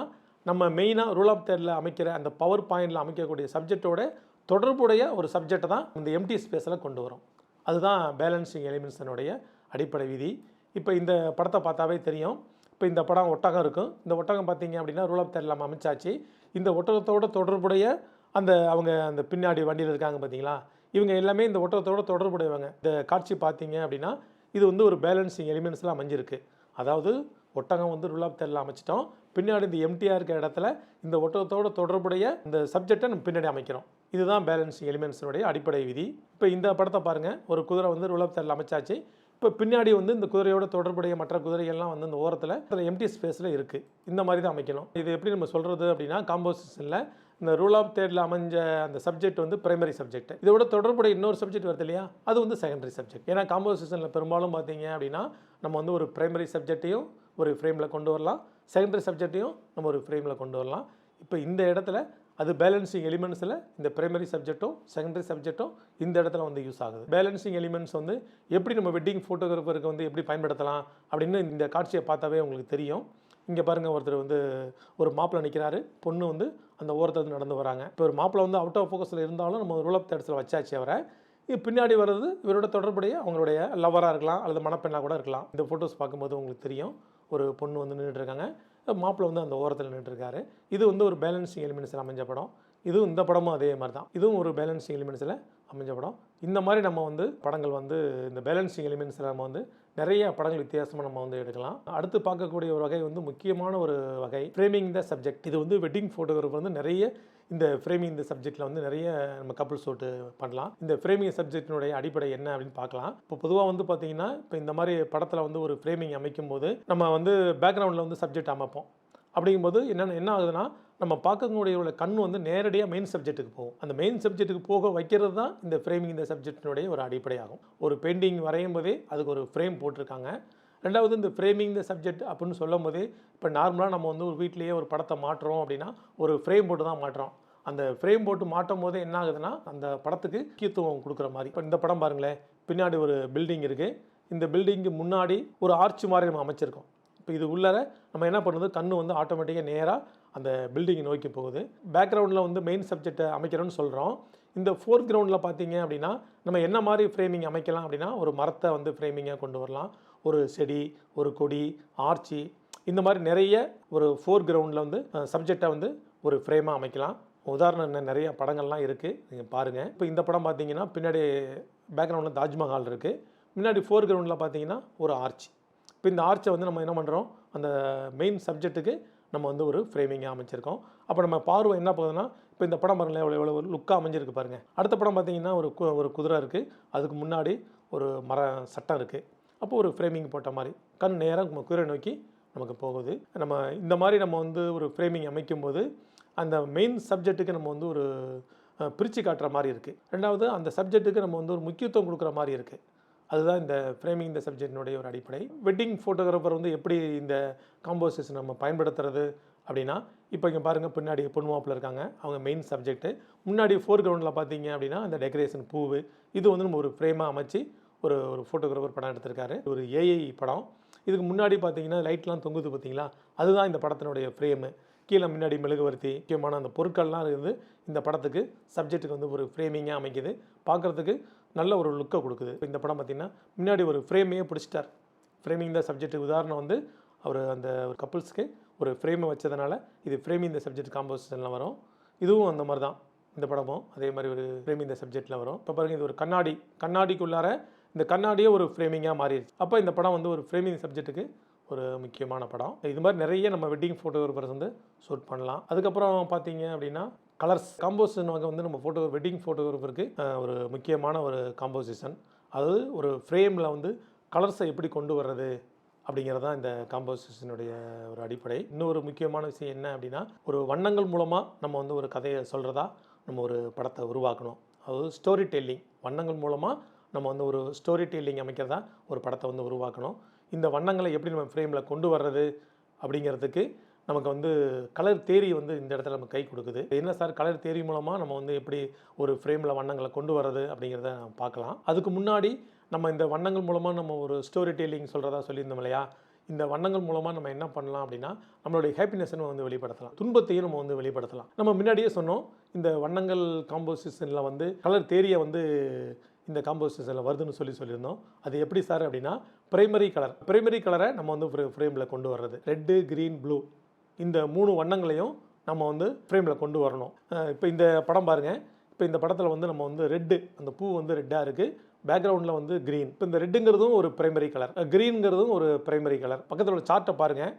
நம்ம மெயினாக ரூல் ஆஃப் தேர்டில் அமைக்கிற அந்த பவர் பாயிண்டில் அமைக்கக்கூடிய சப்ஜெக்டோட தொடர்புடைய ஒரு சப்ஜெக்டை தான் இந்த எம்டி ஸ்பேஸில் கொண்டு வரும். அதுதான் பேலன்சிங் எலிமெண்ட்ஸனுடைய அடிப்படை விதி. இப்போ இந்த படத்தை பார்த்தாவே தெரியும். இப்போ இந்த படம் ஒட்டகம் இருக்கும். இந்த ஒட்டகம் பார்த்தீங்க அப்படின்னா ரூல் ஆஃப் தேர்டில் நம்ம அமைச்சாச்சு. இந்த ஒட்டகத்தோட தொடர்புடைய அந்த அவங்க அந்த பின்னாடி வண்டியில் இருக்காங்க பார்த்தீங்களா? இவங்க எல்லாமே இந்த ஒட்டகத்தோட தொடர்புடையவங்க. இந்த காட்சி பார்த்தீங்க அப்படின்னா இது வந்து ஒரு பேலன்சிங் எலிமெண்ட்ஸ்லாம் அமைஞ்சிருக்கு. அதாவது ஒட்டகம் வந்து ரூல் ஆஃப் தேர்டில் அமைச்சிட்டோம். பின்னாடி இந்த எம்டிஆர் இருக்க இடத்துல இந்த ஒட்டகத்தோட தொடர்புடைய இந்த சப்ஜெக்டை நம்ம பின்னாடி அமைக்கிறோம். இதுதான் பேலன்சிங் எலிமெண்ட்ஸினுடைய அடிப்படை விதி. இப்போ இந்த படத்தை பாருங்கள் ஒரு குதிரை வந்து ரூல் ஆஃப் தேர்டில் அமைச்சாச்சு. இப்போ பின்னாடி வந்து இந்த குதிரையோட தொடர்புடைய மற்ற குதிரைகள்லாம் வந்து இந்த ஓரத்தில் அதில் எம்டி ஸ்பேஸில் இருக்குது இந்த மாதிரி தான் அமைக்கணும். இது எப்படி நம்ம சொல்கிறது அப்படின்னா காம்போசிஷனில் இந்த ரூல் ஆஃப் தேர்டில் அமைஞ்ச அந்த சப்ஜெக்ட் வந்து பிரைமரி சப்ஜெக்ட் இதோட தொடர்புடைய இன்னொரு சப்ஜெக்ட் வருது இல்லையா? அது வந்து செகண்டரி சப்ஜெக்ட் ஏன்னா காம்போசிஷனில் பெரும்பாலும் பார்த்தீங்க அப்படின்னா நம்ம வந்து ஒரு பிரைமரி சப்ஜெக்டையும் ஒரு ஃப்ரேமில் கொண்டு வரலாம். செகண்டரி சப்ஜெக்டையும் நம்ம ஒரு ஃப்ரேமில் கொண்டு வரலாம். இப்போ இந்த இடத்துல அது பேலன்சிங் எலிமெண்ட்ஸில் இந்த பிரைமரி சப்ஜெக்ட்டும் செகண்டரி சப்ஜெக்ட்டும் இந்த இடத்துல வந்து யூஸ் ஆகுது. பேலன்சிங் எலிமெண்ட்ஸ் வந்து எப்படி நம்ம வெட்டிங் ஃபோட்டோகிராஃபருக்கு வந்து எப்படி பயன்படுத்தலாம் அப்படின்னு இந்த காட்சியை பார்த்தாவே உங்களுக்கு தெரியும். இங்கே பாருங்கள் ஒருத்தர் வந்து ஒரு மாப்பிள்ளை நிற்கிறாரு பொண்ணு வந்து அந்த ஓரத்தில் வந்து நடந்து வராங்க. இப்போ ஒரு மாப்பிள்ளை வந்து அவுட் ஆஃப் ஃபோக்கஸில் இருந்தாலும் நம்ம ரூல் ஆஃப் தேர்ட்ஸில் வச்சாச்சு அவரை. பின்னாடி வர்றது இவரோட தொடர்புடைய அவங்களுடைய லவராக இருக்கலாம் அல்லது மணப்பெண்ணாக கூட இருக்கலாம். இந்த ஃபோட்டோஸ் பார்க்கும்போது உங்களுக்கு தெரியும். ஒரு பொண்ணு வந்து நின்றுட்டு இருக்காங்க மாப்பிள்ளை வந்து அந்த ஓரத்தில் நின்றுருக்காரு இது வந்து ஒரு பேலன்சிங் எலிமெண்ட்ஸில் அமைஞ்ச படம். இதுவும் இந்த படமும் அதே மாதிரி தான் இதுவும் ஒரு பேலன்சிங் எலிமெண்ட்ஸில் அமைஞ்ச படம். இந்த மாதிரி நம்ம வந்து படங்கள் வந்து இந்த பேலன்சிங் எலிமெண்ட்ஸில் நம்ம வந்து நிறைய படங்கள் வித்தியாசமாக நம்ம வந்து எடுக்கலாம். அடுத்து பார்க்கக்கூடிய ஒரு வகை வந்து முக்கியமான ஒரு வகை ஃப்ரேமிங் த சப்ஜெக்ட் இது வந்து வெட்டிங் ஃபோட்டோகிராஃபர் வந்து நிறைய இந்த ஃப்ரேமிங் இந்த சப்ஜெக்ட்டில் வந்து நிறைய நம்ம கப்புள் ஷூட்டு பண்ணலாம். இந்த ஃப்ரேமிங் சப்ஜெக்டினுடைய அடிப்படை என்ன அப்படின்னு பார்க்கலாம். இப்போ பொதுவாக வந்து பார்த்தீங்கன்னா இப்போ இந்த மாதிரி படத்தில் வந்து ஒரு ஃப்ரேமிங் அமைக்கும் போது நம்ம வந்து பேக்ரவுண்டில் வந்து சப்ஜெக்ட் அமைப்போம். அப்படிங்கும்போது என்னென்ன என்ன ஆகுதுன்னா நம்ம பார்க்கக்கூடிய கண் வந்து நேரடியாக மெயின் சப்ஜெக்ட்டுக்கு போகும். அந்த மெயின் சப்ஜெக்ட்டுக்கு போக வைக்கிறது தான் இந்த ஃப்ரேமிங் இந்த சப்ஜெக்டினுடைய ஒரு அடிப்படையாகும். ஒரு பெயிண்டிங் வரையும் போதே அதுக்கு ஒரு ஃப்ரேம் போட்டிருக்காங்க. ரெண்டாவது இந்த ஃப்ரேமிங் இந்த சப்ஜெக்ட் அப்படின்னு சொல்லும் போது இப்போ நார்மலாக நம்ம வந்து ஒரு வீட்டிலேயே ஒரு படத்தை மாட்டுறோம் அப்படின்னா ஒரு ஃப்ரேம் போட்டு தான் மாட்டுறோம் அந்த ஃப்ரேம் போட்டு மாட்டும் போது என்ன ஆகுதுன்னா அந்த படத்துக்கு முக்கியத்துவம் கொடுக்குற மாதிரி. இப்போ இந்த படம் பாருங்களேன் பின்னாடி ஒரு பில்டிங் இருக்குது இந்த பில்டிங்க்கு முன்னாடி ஒரு ஆர்ச் மாதிரி நம்ம அமைச்சிருக்கோம். இப்போ இது உள்ளார நம்ம என்ன பண்ணுது? கண்ணு வந்து ஆட்டோமேட்டிக்காக நேராக அந்த பில்டிங்கை நோக்கி போகுது. பேக்ரவுண்டில் வந்து மெயின் சப்ஜெக்டை அமைக்கிறோன்னு சொல்கிறோம் இந்த ஃபோர்த் கிரவுண்டில் பார்த்தீங்க அப்படின்னா நம்ம என்ன மாதிரி ஃப்ரேமிங் அமைக்கலாம் அப்படின்னா ஒரு மரத்தை வந்து ஃப்ரேமிங்காக கொண்டு வரலாம். ஒரு செடி ஒரு கொடி ஆர்ச்சி இந்த மாதிரி நிறைய ஒரு ஃபோர் கிரவுண்டில் வந்து சப்ஜெக்டாக வந்து ஒரு ஃப்ரேமாக அமைக்கலாம். உதாரணம் என்ன நிறைய படங்கள்லாம் இருக்குது நீங்கள் பாருங்கள் இப்போ இந்த படம் பார்த்தீங்கன்னா பின்னாடி பேக்ரவுண்டில் தாஜ்மஹால் இருக்குது முன்னாடி ஃபோர் கிரவுண்டில் பார்த்தீங்கன்னா ஒரு ஆர்ச் இப்போ இந்த ஆர்ச்சை வந்து நம்ம என்ன பண்ணுறோம் அந்த மெயின் சப்ஜெக்ட்டுக்கு நம்ம வந்து ஒரு ஃப்ரேமிங்காக அமைச்சிருக்கோம். அப்போ நம்ம பார்வை என்ன போகுதுன்னா இப்போ இந்த படம் பாருங்களேன் எவ்வளோ எவ்வளோ லுக்காக அமைஞ்சிருக்கு பாருங்கள் அடுத்த படம் பார்த்தீங்கன்னா ஒரு கு- ஒரு குதிரை இருக்குது அதுக்கு முன்னாடி ஒரு மர சட்டம் இருக்குது அப்போ ஒரு ஃப்ரேமிங் போட்ட மாதிரி. கண் நேராக குதிரை நோக்கி நமக்கு போகுது. நம்ம இந்த மாதிரி நம்ம வந்து ஒரு ஃப்ரேமிங் அமைக்கும்போது அந்த மெயின் சப்ஜெக்ட்டுக்கு நம்ம வந்து ஒரு பிரித்து காட்டுற மாதிரி இருக்குது ரெண்டாவது அந்த சப்ஜெக்ட்டுக்கு நம்ம வந்து ஒரு முக்கியத்துவம் கொடுக்குற மாதிரி இருக்குது அதுதான் இந்த ஃப்ரேமிங் இந்த சப்ஜெக்டினுடைய ஒரு அடிப்படை. வெட்டிங் ஃபோட்டோகிராஃபர் வந்து எப்படி இந்த காம்போசிஷன் நம்ம பயன்படுத்துறது அப்படின்னா இப்போ இங்கே பாருங்கள் பின்னாடி பொண்ணு மாப்பிள்ள இருக்காங்க. அவங்க மெயின் சப்ஜெக்ட்டு முன்னாடி ஃபோர் கிரவுண்டில் பார்த்தீங்க அப்படின்னா அந்த டெக்கரேஷன் பூவு இது வந்து நம்ம ஒரு ஃப்ரேமாக அமைச்சு ஒரு ஒரு ஃபோட்டோகிராஃபர் படம் எடுத்திருக்காரு. ஒரு ஏஐ படம். இதுக்கு முன்னாடி பார்த்தீங்கன்னா லைட்லாம் தொங்குது பார்த்தீங்களா அதுதான் இந்த படத்தினுடைய ஃப்ரேமு கீழே முன்னாடி மெழுகுவர்த்தி முக்கியமான அந்த பொருட்கள்லாம் இருந்து இந்த படத்துக்கு சப்ஜெக்ட்டுக்கு வந்து ஒரு ஃப்ரேமிங்காக அமைக்குது. பார்க்குறதுக்கு நல்ல ஒரு லுக்கை கொடுக்குது. இந்த படம் பார்த்திங்கன்னா முன்னாடி ஒரு ஃப்ரேமையே பிடிச்சிட்டார். ஃப்ரேமிங் தான் சப்ஜெக்ட்டு உதாரணம் வந்து அவர் அந்த ஒரு கப்புள்ஸ்க்கு ஒரு ஃப்ரேமை வச்சதுனால இது ஃப்ரேமிங் இந்த சப்ஜெக்ட் காம்போசிஷனில் வரும். இதுவும் அந்த மாதிரி தான் இந்த படமும் அதே மாதிரி ஒரு ஃப்ரேமிங் இந்த சப்ஜெக்டில் வரும். இப்போ பாருங்கள் இது ஒரு கண்ணாடி. கண்ணாடிக்குள்ளார இந்த கண்ணாடியே ஒரு ஃப்ரேமிங்காக மாறிடுச்சு. அப்போ இந்த படம் வந்து ஒரு ஃப்ரேமிங் சப்ஜெக்ட்டுக்கு ஒரு முக்கியமான படம். இது மாதிரி நிறைய நம்ம வெட்டிங் ஃபோட்டோகிராஃபர்ஸ் வந்து ஷூட் பண்ணலாம். அதுக்கப்புறம் பார்த்தீங்க அப்படின்னா கலர்ஸ் காம்போசிஷன் வந்து நம்ம ஃபோட்டோ வெட்டிங் ஃபோட்டோகிராஃபருக்கு ஒரு முக்கியமான ஒரு காம்போசிஷன் அதாவது ஒரு ஃப்ரேமில் வந்து கலர்ஸை எப்படி கொண்டு வர்றது அப்படிங்கிறது தான் இந்த காம்போசிஷனுடைய ஒரு அடிப்படை. இன்னொரு முக்கியமான விஷயம் என்ன அப்படின்னா ஒரு வண்ணங்கள் மூலமாக நம்ம வந்து ஒரு கதையை சொல்கிறதா நம்ம ஒரு படத்தை உருவாக்கணும். அதாவது ஸ்டோரி டெல்லிங் வண்ணங்கள் மூலமாக நம்ம வந்து ஒரு ஸ்டோரி டெல்லிங் அமைக்கிறதா? ஒரு படத்தை வந்து உருவாக்கணும். இந்த வண்ணங்களை எப்படி நம்ம ஃப்ரேமில் கொண்டு வர்றது அப்படிங்கிறதுக்கு நமக்கு வந்து கலர் தேரி வந்து இந்த இடத்துல நம்ம கை கொடுக்குது. என்ன சார் கலர் தேரி மூலமாக நம்ம வந்து எப்படி ஒரு ஃப்ரேமில் வண்ணங்களை கொண்டு வர்றது அப்படிங்கிறத பார்க்கலாம். அதுக்கு முன்னாடி நம்ம இந்த வண்ணங்கள் மூலமாக நம்ம ஒரு ஸ்டோரி டெல்லிங் சொல்கிறதா சொல்லியிருந்தோம் இல்லையா? இந்த வண்ணங்கள் மூலமாக நம்ம என்ன பண்ணலாம் அப்படின்னா நம்மளுடைய ஹாப்பினஸை வந்து வெளிப்படுத்தலாம். துன்பத்தையும் நம்ம வந்து வெளிப்படுத்தலாம். நம்ம முன்னாடியே சொன்னோம் இந்த வண்ணங்கள் காம்போசிஷனில் வந்து கலர் தேரியை வந்து இந்த காம்போசிஷனில் வருதுன்னு சொல்லி சொல்லியிருந்தோம். அது எப்படி சார் அப்படின்னா பிரைமரி கலர் பிரைமரி கலரை நம்ம வந்து ஃப்ரேமில் கொண்டு வர்றது. ரெட்டு க்ரீன் ப்ளூ இந்த மூணு வண்ணங்களையும் நம்ம வந்து ஃப்ரேமில் கொண்டு வரணும். இப்போ இந்த படம் பாருங்கள் இப்போ இந்த படத்தில் வந்து நம்ம வந்து ரெட்டு அந்த பூ வந்து ரெட்டாக இருக்குது பேக்ரவுண்டில் வந்து க்ரீன் இப்போ இந்த ரெட்டுங்கிறதும் ஒரு பிரைமரி கலர் க்ரீனுங்கிறதும் ஒரு பிரைமரி கலர் பக்கத்தில் உள்ள சார்ட்டை பாருங்கள்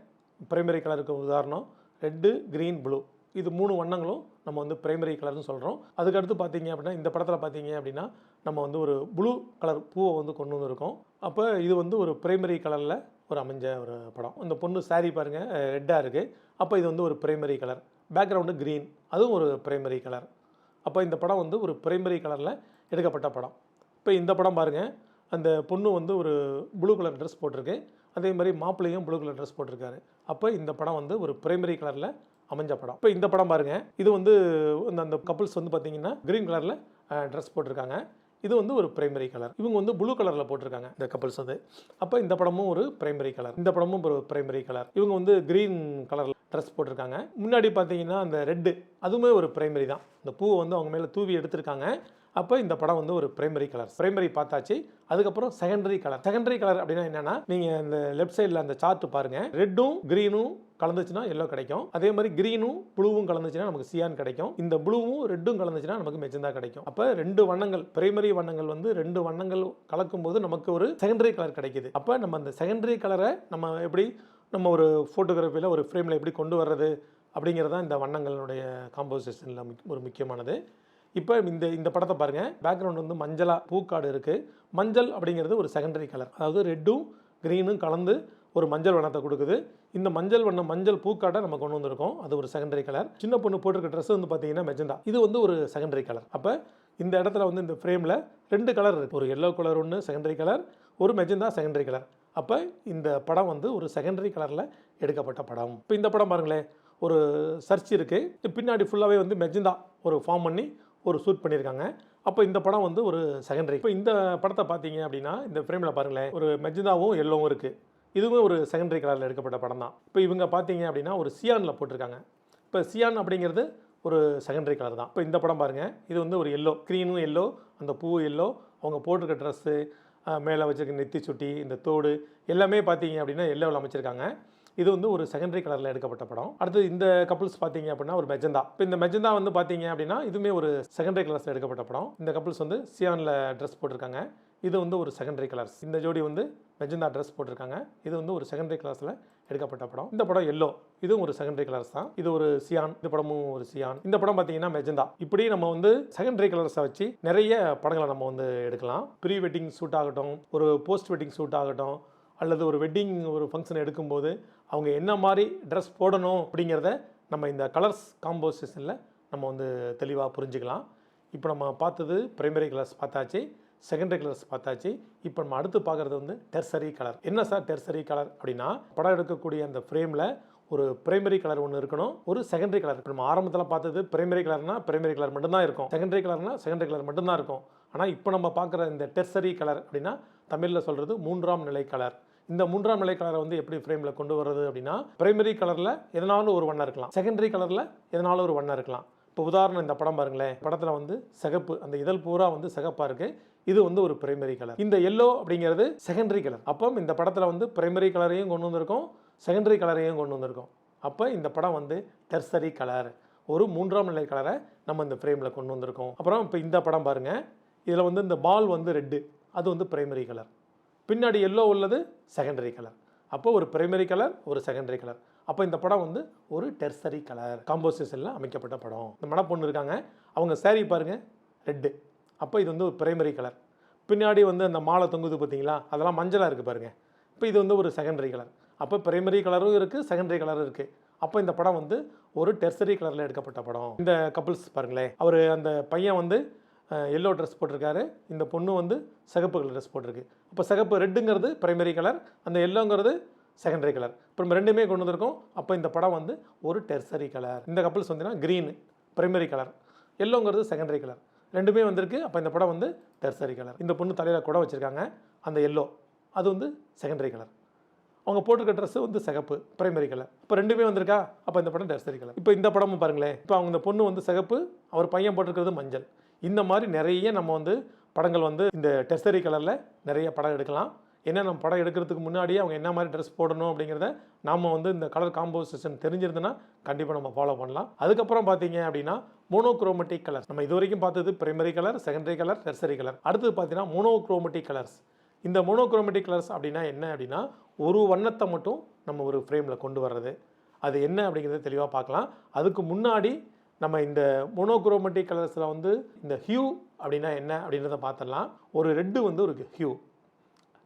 பிரைமரி கலருக்கு உதாரணம். ரெட்டு க்ரீன் ப்ளூ இது மூணு வண்ணங்களும் நம்ம வந்து பிரைமரி கலர்னு சொல்கிறோம் அதுக்கடுத்து பார்த்தீங்க அப்படின்னா இந்த படத்தில் பார்த்தீங்க அப்படின்னா நம்ம வந்து ஒரு ப்ளூ கலர் பூவை வந்து கொண்டு வந்திருக்கோம். அப்போ இது வந்து ஒரு பிரைமரி கலரில் ஒரு அமைஞ்ச ஒரு படம். இந்த பொண்ணு saree பாருங்கள் ரெட்டாக இருக்குது அப்போ இது வந்து ஒரு பிரைமரி கலர் பேக்ரவுண்டு க்ரீன் அதுவும் ஒரு பிரைமரி கலர் அப்போ இந்த படம் வந்து ஒரு பிரைமரி கலரில் எடுக்கப்பட்ட படம். இப்போ இந்த படம் பாருங்கள் அந்த பொண்ணு வந்து ஒரு ப்ளூ கலர் ட்ரெஸ் போட்டிருக்கு. அதே மாதிரி மாப்பிள்ளையும் ப்ளூ கலர் ட்ரெஸ் போட்டிருக்காரு. அப்போ இந்த படம் வந்து ஒரு பிரைமரி கலரில் அமைஞ்ச படம். இப்போ இந்த படம் பாருங்கள் இது வந்து இந்த அந்த கப்புள்ஸ் வந்து பார்த்தீங்கன்னா க்ரீன் கலரில் ட்ரெஸ் போட்டிருக்காங்க. இது வந்து ஒரு பிரைமரி கலர் இவங்க வந்து ப்ளூ கலரில் போட்டிருக்காங்க இந்த கப்புள்ஸ் வந்து. அப்போ இந்த படமும் ஒரு பிரைமரி கலர் இந்த படமும் ஒரு பிரைமரி கலர் இவங்க வந்து க்ரீன் கலரில் ட்ரெஸ் போட்டிருக்காங்க. முன்னாடி பார்த்தீங்கன்னா அந்த ரெட்டு அதுவுமே ஒரு பிரைமரி தான். இந்த பூவை வந்து அவங்க மேலே தூவி எடுத்திருக்காங்க. அப்போ இந்த படம் வந்து ஒரு பிரைமரி கலர் பிரைமரி பார்த்தாச்சு. அதுக்கப்புறம் செகண்டரி கலர் செகண்டரி கலர் அப்படின்னா என்னன்னா நீங்கள் இந்த லெஃப்ட் சைடில் அந்த சார்ட் பாருங்க. ரெட்டும் க்ரீனும் கலந்துச்சுன்னா எல்லோ கிடைக்கும். அதே மாதிரி க்ரீனும் ப்ளூவும் கலந்துச்சுன்னா நமக்கு சியான் கிடைக்கும். இந்த ப்ளூவும் ரெட்டும் கலந்துச்சுன்னா நமக்கு மெஜந்தா கிடைக்கும். அப்போ ரெண்டு வண்ணங்கள் பிரைமரி வண்ணங்கள் வந்து ரெண்டு வண்ணங்கள் கலக்கும்போது நமக்கு ஒரு செகண்டரி கலர் கிடைக்குது. அப்போ நம்ம அந்த செகண்டரி கலரை நம்ம எப்படி நம்ம ஒரு ஃபோட்டோகிராஃபியில் ஒரு ஃப்ரேமில் எப்படி கொண்டு வர்றது அப்படிங்கிறது தான் இந்த வண்ணங்களுடைய காம்போசிஷனில் ஒரு முக்கியமானது. இப்போ இந்த இந்த படத்தை பாருங்கள் பேக்ரவுண்ட் வந்து மஞ்சளாக பூக்காடு இருக்குது மஞ்சள் அப்படிங்கிறது ஒரு செகண்டரி கலர் அதாவது ரெட்டும் க்ரீனும் கலந்து ஒரு மஞ்சள் வண்ணத்தை கொடுக்குது. இந்த மஞ்சள் வண்ணம் மஞ்சள் பூக்காடை நம்ம கொண்டு வந்திருக்கோம். அது ஒரு செகண்டரி கலர் சின்ன பொண்ணு போட்டிருக்க ட்ரெஸ் வந்து பார்த்தீங்கன்னா மெஜந்தா. இது வந்து ஒரு செகண்டரி கலர் அப்போ இந்த இடத்துல வந்து இந்த ஃப்ரேமில் ரெண்டு கலர் இருக்குது ஒரு எல்லோ கலர் ஒன்று செகண்டரி கலர் ஒரு மெஜந்தா செகண்டரி கலர் அப்போ இந்த படம் வந்து ஒரு செகண்டரி கலரில் எடுக்கப்பட்ட படம். இப்போ இந்த படம் பாருங்களேன். ஒரு சர்ச் இருக்குது பின்னாடி ஃபுல்லாகவே வந்து மெஜந்தா ஒரு ஃபார்ம் பண்ணி ஒரு ஷூட் பண்ணியிருக்காங்க. அப்போ இந்த படம் வந்து ஒரு செகண்டரி இப்போ இந்த படத்தை பார்த்தீங்க அப்படின்னா இந்த ஃப்ரேமில் பாருங்களேன் ஒரு மெஜிதாவும் எல்லோவும் இருக்குது இதுவும் ஒரு செகண்டரி கலரில் எடுக்கப்பட்ட படம் தான். இப்போ இவங்க பார்த்தீங்க அப்படின்னா ஒரு சியானில் போட்டிருக்காங்க. இப்போ சியான் அப்படிங்கிறது ஒரு செகண்டரி கலர் தான். இப்போ இந்த படம் பாருங்கள் இது வந்து ஒரு எல்லோ க்ரீனும் எல்லோ அந்த பூ எல்லோ அவங்க போட்டிருக்க ட்ரெஸ்ஸு மேலே வச்சுருக்க நெத்தி சுட்டி இந்த தோடு எல்லாமே பார்த்தீங்க அப்படின்னா எல்லோவில் அமைச்சிருக்காங்க. இது வந்து ஒரு செகண்டரி கலரில் எடுக்கப்பட்ட படம். அடுத்து இந்த கப்புள்ஸ் பார்த்தீங்க அப்படின்னா ஒரு மெஜந்தா. இப்போ இந்த மெஜந்தா வந்து பார்த்தீங்க அப்படின்னா இதுவுமே ஒரு செகண்டரி கலர்ஸில் எடுக்கப்பட்ட படம். இந்த கப்புள்ஸ் வந்து சியானில் ட்ரெஸ் போட்டிருக்காங்க. இது வந்து ஒரு செகண்டரி கலர்ஸ் இந்த ஜோடி வந்து மெஜந்தா ட்ரெஸ் போட்டிருக்காங்க. இது வந்து ஒரு செகண்டரி கலர்ஸில் எடுக்கப்பட்ட படம். இந்த படம் எல்லோ இதுவும் ஒரு செகண்டரி கலர்ஸ் தான். இது ஒரு சியான். இந்த படமும் ஒரு சியான். இந்த படம் பார்த்தீங்கன்னா மெஜந்தா. இப்படி நம்ம வந்து செகண்டரி கலர்ஸை வச்சு நிறைய படங்களை நம்ம வந்து எடுக்கலாம். ப்ரீ வெட்டிங் ஷூட் ஆகட்டும் ஒரு போஸ்ட் வெட்டிங் ஷூட் ஆகட்டும் அல்லது ஒரு வெட்டிங் ஒரு ஃபங்க்ஷன் எடுக்கும்போது அவங்க என்ன மாதிரி ட்ரெஸ் போடணும் அப்படிங்கிறத நம்ம இந்த கலர்ஸ் காம்போசிஷனில் நம்ம வந்து தெளிவாக புரிஞ்சுக்கலாம். இப்போ நம்ம பார்த்தது பிரைமரி கலர்ஸ் பார்த்தாச்சு செகண்டரி கலர்ஸ் பார்த்தாச்சு. இப்போ நம்ம அடுத்து பார்க்குறது வந்து டெர்சரி கலர் என்ன சார் டெர்சரி கலர் அப்படின்னா படம் எடுக்கக்கூடிய அந்த ஃப்ரேமில் ஒரு பிரைமரி கலர் ஒன்று இருக்கணும் ஒரு செகண்டரி கலர் இப்போ நம்ம ஆரம்பத்தில் பார்த்தது பிரைமரி கலர்னா பிரைமரி கலர் மட்டும்தான் இருக்கும். செகண்டரி கலர்னா செகண்டரி கலர் மட்டும்தான் இருக்கும். ஆனால் இப்போ நம்ம பார்க்குற இந்த டெர்சரி கலர் அப்படின்னா தமிழில் சொல்கிறது மூன்றாம் நிலை கலர் இந்த மூன்றாம் நிலை கலரை வந்து எப்படி ஃப்ரேமில் கொண்டு வர்றது அப்படின்னா பிரைமரி கலரில் எதனாலும் ஒரு வண்ணம் இருக்கலாம். செகண்டரி கலரில் எதனாலும் ஒரு வண்ணம் இருக்கலாம். இப்போ உதாரணம் இந்த படம் பாருங்களேன். படத்தில் வந்து சிகப்பு அந்த இதழ் பூரா வந்து சிகப்பாக இருக்குது இது வந்து ஒரு பிரைமரி கலர் இந்த எல்லோ அப்படிங்கிறது செகண்டரி கலர் அப்போ இந்த படத்தில் வந்து பிரைமரி கலரையும் கொண்டு வந்திருக்கோம் செகண்டரி கலரையும் கொண்டு வந்திருக்கோம். அப்போ இந்த படம் வந்து டெர்சரி கலர் ஒரு மூன்றாம் நிலை கலரை நம்ம இந்த ஃப்ரேமில் கொண்டு வந்திருக்கோம். அப்புறம் இப்போ இந்த படம் பாருங்கள் இதில் வந்து இந்த பால் வந்து ரெட்டு அது வந்து பிரைமரி கலர் பின்னாடி எல்லோ உள்ளது செகண்டரி கலர் அப்போ ஒரு பிரைமரி கலர் ஒரு செகண்டரி கலர் அப்போ இந்த படம் வந்து ஒரு டெர்சரி கலர் காம்போசிஷனில் அமைக்கப்பட்ட படம். இந்த மணப்பொண்ணு இருக்காங்க. அவங்க சேரீ பாருங்கள் ரெட்டு அப்போ இது வந்து ஒரு பிரைமரி கலர் பின்னாடி வந்து அந்த மாலை தொங்குது பார்த்தீங்களா? அதெல்லாம் மஞ்சளாக இருக்குது பாருங்கள் இப்போ இது வந்து ஒரு செகண்டரி கலர் அப்போ பிரைமரி கலரும் இருக்குது செகண்டரி கலரும் இருக்குது அப்போ இந்த படம் வந்து ஒரு டெர்சரி கலரில் எடுக்கப்பட்ட படம். இந்த கப்புள்ஸ் பாருங்களேன். அவர் அந்த பையன் வந்து எல்லோ ட்ரெஸ் போட்டிருக்காரு. இந்த பொண்ணு வந்து சிகப்பு கலர் ட்ரெஸ் போட்டிருக்கு. அப்போ சிகப்பு ரெட்டுங்கிறது பிரைமரி கலர் அந்த எல்லோங்கிறது செகண்டரி கலர் இப்போ நம்ம ரெண்டுமே கொண்டு வந்திருக்கோம். அப்போ இந்த படம் வந்து ஒரு டெர்சரி கலர் இந்த கப்பல்ஸ் வந்தீங்கன்னா க்ரீன் பிரைமரி கலர் எல்லோங்கிறது செகண்டரி கலர் ரெண்டுமே வந்திருக்கு. அப்போ இந்த படம் வந்து டெர்சரி கலர் இந்த பொண்ணு தலையில் கூட வச்சுருக்காங்க. அந்த எல்லோ அது வந்து செகண்டரி கலர் அவங்க போட்டிருக்க ட்ரெஸ்ஸு வந்து சிகப்பு பிரைமரி கலர் இப்போ ரெண்டுமே வந்திருக்கா? அப்போ இந்த படம் டெர்சரி கலர் இப்போ இந்த படமும் பாருங்களேன். இப்போ அவங்க இந்த பொண்ணு வந்து சிகப்பு அவர் பையன் போட்டிருக்கிறது மஞ்சள். இந்த மாதிரி நிறைய நம்ம வந்து படங்கள் வந்து இந்த டெஸ்டரி கலரில் நிறைய படம் எடுக்கலாம். ஏன்னா நம்ம படம் எடுக்கிறதுக்கு முன்னாடியே அவங்க என்ன மாதிரி ட்ரெஸ் போடணும் அப்படிங்கிறத நாம் வந்து இந்த கலர் காம்போசிஷன் தெரிஞ்சிருந்ததுன்னா கண்டிப்பாக நம்ம ஃபாலோ பண்ணலாம். அதுக்கப்புறம் பார்த்தீங்க அப்படின்னா மோனோக்ரோமெட்டிக் கலர் நம்ம இது வரைக்கும் பார்த்தது primary colour secondary colour tertiary colour அடுத்தது பார்த்தீங்கன்னா மோனோக்ரோமெட்டிக் கலர்ஸ் இந்த மோனோக்ரோமெட்டிக் கலர்ஸ் அப்படின்னா என்ன அப்படின்னா ஒரு வண்ணத்தை மட்டும் நம்ம ஒரு ஃப்ரேமில் கொண்டு வர்றது. அது என்ன அப்படிங்கிறத தெளிவாக பார்க்கலாம். அதுக்கு முன்னாடி நம்ம இந்த மோனோக்ரோமெட்டிக் கலர்ஸில் வந்து இந்த ஹியூ அப்படின்னா என்ன அப்படின்றத பார்த்துடலாம். ஒரு ரெட்டு வந்து ஒரு ஹியூ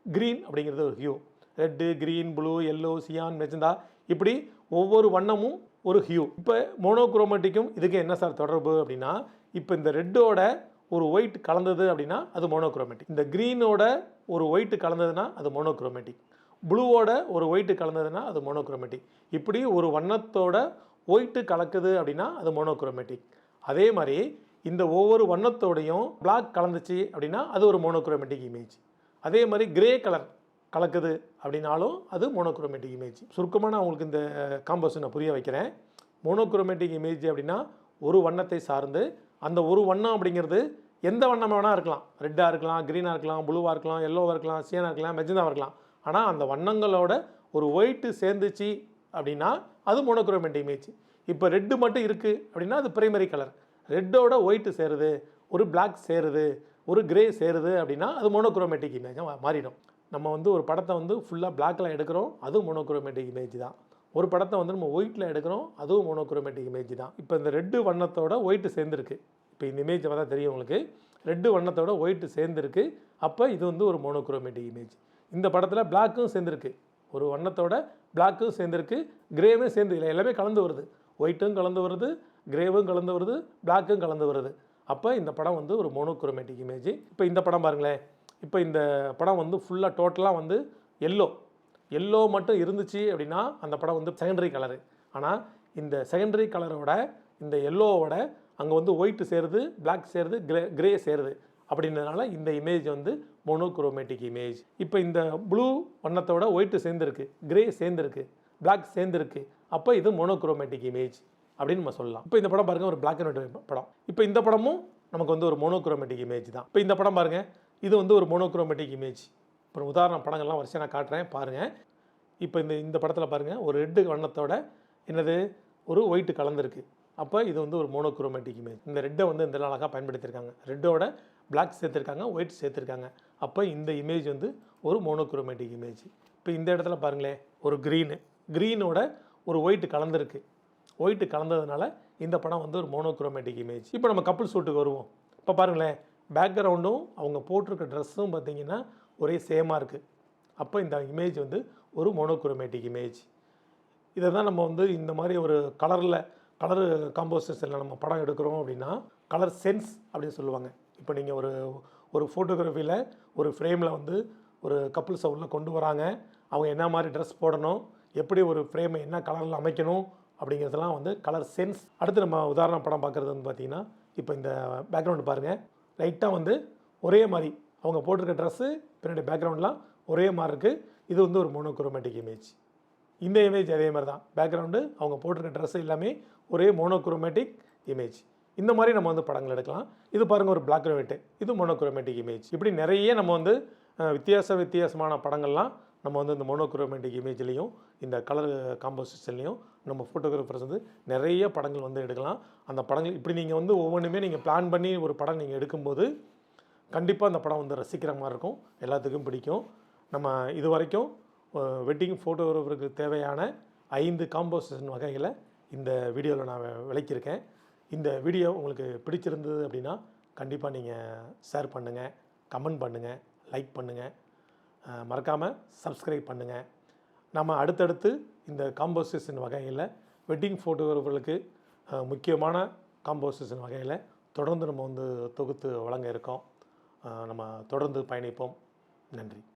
க்ரீன் அப்படிங்கிறது ஒரு hue red green blue yellow cyan magenta இப்படி ஒவ்வொரு வண்ணமும் ஒரு ஹியூ இப்போ மோனோக்ரோமெட்டிக்கும் இதுக்கு என்ன சார் தொடர்பு அப்படின்னா இப்போ இந்த ரெட்டோட ஒரு ஒயிட் கலந்தது அப்படின்னா அது மோனோக்ரோமேட்டிக் இந்த க்ரீனோட ஒரு ஒயிட் கலந்ததுன்னா அது மோனோக்ரோமேட்டிக் ப்ளூவோட ஒரு ஒயிட் கலந்ததுன்னா அது மோனோக்ரோமெட்டிக் இப்படி ஒரு வண்ணத்தோட ஒயிட்டு கலக்குது அப்படின்னா அது மோனோக்ரோமேட்டிக் அதே மாதிரி இந்த ஒவ்வொரு வண்ணத்தோடையும் பிளாக் கலந்துச்சு அப்படின்னா அது ஒரு மோனோக்ரோமேட்டிக் இமேஜ் அதே மாதிரி கிரே கலர் கலக்குது அப்படின்னாலும் அது மோனோக்ரோமேட்டிக் இமேஜ் சுருக்கமாக நான் உங்களுக்கு இந்த காம்போஸ் நான் புரிய வைக்கிறேன். மோனோக்ரோமேட்டிக் இமேஜ் அப்படின்னா ஒரு வண்ணத்தை சார்ந்து அந்த ஒரு வண்ணம் அப்படிங்கிறது எந்த வண்ணம் வேணால் இருக்கலாம். ரெட்டாக இருக்கலாம் க்ரீனாக இருக்கலாம் ப்ளூவாக இருக்கலாம் எல்லோவாக இருக்கலாம் சீனாக இருக்கலாம் மெஜந்தாவாக இருக்கலாம். ஆனால் அந்த வண்ணங்களோட ஒரு ஒயிட்டு சேர்ந்துச்சு அப்படின்னா அது மோனோக்ரோமெண்ட் இமேஜ் இப்போ ரெட்டு மட்டும் இருக்குது அப்படின்னா அது பிரைமரி கலர் ரெட்டோட ஒயிட்டு சேருது ஒரு பிளாக் சேருது ஒரு கிரே சேருது அப்படின்னா அது மோனோக்ரோமேட்டிக் இமேஜாக மாறிடும். நம்ம வந்து ஒரு படத்தை வந்து ஃபுல்லாக பிளாக்ல எடுக்கிறோம் அதுவும் மோனோக்ரோமேட்டிக் இமேஜ் தான். ஒரு படத்தை வந்து நம்ம ஒயிட்டில் எடுக்கிறோம் அதுவும் மோனோக்ரோமேட்டிக் இமேஜ் தான். இப்போ இந்த ரெட்டு வண்ணத்தோட ஒயிட்டு சேர்ந்துருக்கு. இப்போ இந்த இமேஜ் தான் தெரியும் உங்களுக்கு. ரெட்டு வண்ணத்தோட ஒயிட்டு சேர்ந்துருக்கு. அப்போ இது வந்து ஒரு மோனோக்ரோமேட்டிக் இமேஜ் இந்த படத்தில் பிளாக்கும் சேர்ந்துருக்கு. ஒரு வண்ணத்தோட பிளாக்கும் சேர்ந்துருக்கு கிரேவும் சேர்ந்து இல்லை எல்லாமே கலந்து வருது. ஒயிட்டும் கலந்து வருது கிரேவும் கலந்து வருது பிளாக்கும் கலந்து வருது. அப்போ இந்த படம் வந்து ஒரு மோனோக்ரோமேட்டிக் இமேஜ் இப்போ இந்த படம் பாருங்களேன். இப்போ இந்த படம் வந்து ஃபுல்லாக டோட்டலாக வந்து எல்லோ எல்லோ மட்டும் இருந்துச்சு அப்படின்னா அந்த படம் வந்து செகண்டரி கலரு ஆனால் இந்த செகண்டரி கலரோட இந்த எல்லோவோட அங்கே வந்து ஒயிட்டு சேருது பிளாக் சேருது கிரே கிரே சேருது. அப்படின்றதுனால இந்த இமேஜ் வந்து மோனோக்ரோமேட்டிக் இமேஜ் இப்போ இந்த ப்ளூ வண்ணத்தோட ஒயிட்டு சேர்ந்துருக்கு கிரே சேர்ந்துருக்கு பிளாக் சேர்ந்துருக்கு. அப்போ இது மோனோக்ரோமேட்டிக் இமேஜ் அப்படின்னு நம்ம சொல்லலாம். இப்போ இந்த படம் பாருங்க ஒரு பிளாக் அண்ட் ஒயிட் படம். இப்போ இந்த படமும் நமக்கு வந்து ஒரு மோனோக்ரோமேட்டிக் இமேஜ் தான். இப்போ இந்த படம் பாருங்க இது வந்து ஒரு மோனோக்ரோமேட்டிக் இமேஜ் அப்புறம் உதாரண படங்கள்லாம் வரிசையாக நான் காட்டுறேன் பாருங்கள் இப்போ இந்த இந்த படத்தில் பாருங்கள் ஒரு ரெட்டு வண்ணத்தோட என்னது ஒரு ஒயிட்டு கலந்துருக்கு. அப்போ இது வந்து ஒரு மோனோக்ரோமேட்டிக் இமேஜ் இந்த ரெட்டை வந்து இந்த அழகாக பயன்படுத்தியிருக்காங்க. ரெட்டோட பிளாக் சேர்த்துருக்காங்க ஒயிட் சேர்த்துருக்காங்க. அப்போ இந்த இமேஜ் வந்து ஒரு மோனோக்ரோமேட்டிக் இமேஜ் இப்போ இந்த இடத்துல பாருங்களேன் ஒரு க்ரீனு க்ரீனோட ஒரு ஒயிட் கலந்துருக்கு. ஒயிட் கலந்ததுனால இந்த படம் வந்து ஒரு மோனோக்ரோமேட்டிக் இமேஜ் இப்போ நம்ம கப்புள் ஷூட்டுக்கு வருவோம். இப்போ பாருங்களேன் பேக்ரவுண்டும் அவங்க போட்டிருக்க ட்ரெஸ்ஸும் பார்த்திங்கன்னா ஒரே சேமாக இருக்குது அப்போ இந்த இமேஜ் வந்து ஒரு மோனோக்ரோமேட்டிக் இமேஜ் இதை தான் நம்ம வந்து இந்த மாதிரி ஒரு கலரில் கலர் காம்போசிஷனில் நம்ம படம் எடுக்கிறோம் அப்படின்னா கலர் சென்ஸ் அப்படின்னு சொல்லுவாங்க. இப்போ நீங்கள் ஒரு ஒரு ஃபோட்டோகிராஃபியில் ஒரு ஃப்ரேமில் வந்து ஒரு கப்புள்ஸை உள்ளே கொண்டு வராங்க. அவங்க என்ன மாதிரி ட்ரெஸ் போடணும் எப்படி ஒரு ஃப்ரேமை என்ன கலரில் அமைக்கணும் அப்படிங்கிறதெல்லாம் வந்து கலர் சென்ஸ் அடுத்து நம்ம உதாரண படம் பார்க்குறது வந்து பார்த்திங்கன்னா இப்போ இந்த பேக்ரவுண்டு பாருங்கள் லைட்டாக வந்து ஒரே மாதிரி. அவங்க போட்டிருக்க ட்ரெஸ்ஸு பின்னாடி பேக்ரவுண்ட்லாம் ஒரே மாதிரி இருக்குது இது வந்து ஒரு மோனோக்ரோமேட்டிக் இமேஜ் இந்த இமேஜ் அதே மாதிரி தான் பேக்ரவுண்டு அவங்க போட்டிருக்க ட்ரெஸ் எல்லாமே ஒரே மோனோக்ரோமேட்டிக் இமேஜ் இந்த மாதிரி நம்ம வந்து படங்கள் எடுக்கலாம். இது பாருங்கள் ஒரு பிளாக் அண்ட் ஒயிட்டு இது மோனோக்ரோமேட்டிக் இமேஜ் இப்படி நிறைய நம்ம வந்து வித்தியாச வித்தியாசமான படங்கள்லாம் நம்ம வந்து இந்த மோனோக்ரோமேட்டிக் இமேஜ்லேயும் இந்த கலர் காம்போசிஷன்லேயும் நம்ம ஃபோட்டோகிராஃபர்ஸ் வந்து நிறைய படங்கள் வந்து எடுக்கலாம். அந்த படங்கள் இப்படி நீங்கள் வந்து ஒவ்வொன்றுமே நீங்கள் பிளான் பண்ணி ஒரு படம் நீங்கள் எடுக்கும்போது கண்டிப்பாக அந்த படம் வந்து ரசிக்கிற மாதிரி இருக்கும். எல்லாத்துக்கும் பிடிக்கும். நம்ம இது வரைக்கும் வெட்டிங் ஃபோட்டோகிராஃபருக்கு தேவையான ஐந்து காம்போசிஷன் வகைகளை இந்த வீடியோவில் நான் விளக்கியிருக்கேன். இந்த வீடியோ உங்களுக்கு பிடிச்சிருந்தது அப்படின்னா கண்டிப்பாக நீங்கள் ஷேர் பண்ணுங்கள் கமெண்ட் பண்ணுங்கள் லைக் பண்ணுங்கள் மறக்காமல் சப்ஸ்கிரைப் பண்ணுங்கள் நம்ம அடுத்தடுத்து இந்த காம்போசிஷன் வகையில் வெட்டிங் ஃபோட்டோகிராஃபர்களுக்கு முக்கியமான காம்போசிஷன் வகையில் தொடர்ந்து நம்ம வந்து தொகுத்து வழங்க இருக்கோம். நம்ம தொடர்ந்து பயணிப்போம். நன்றி.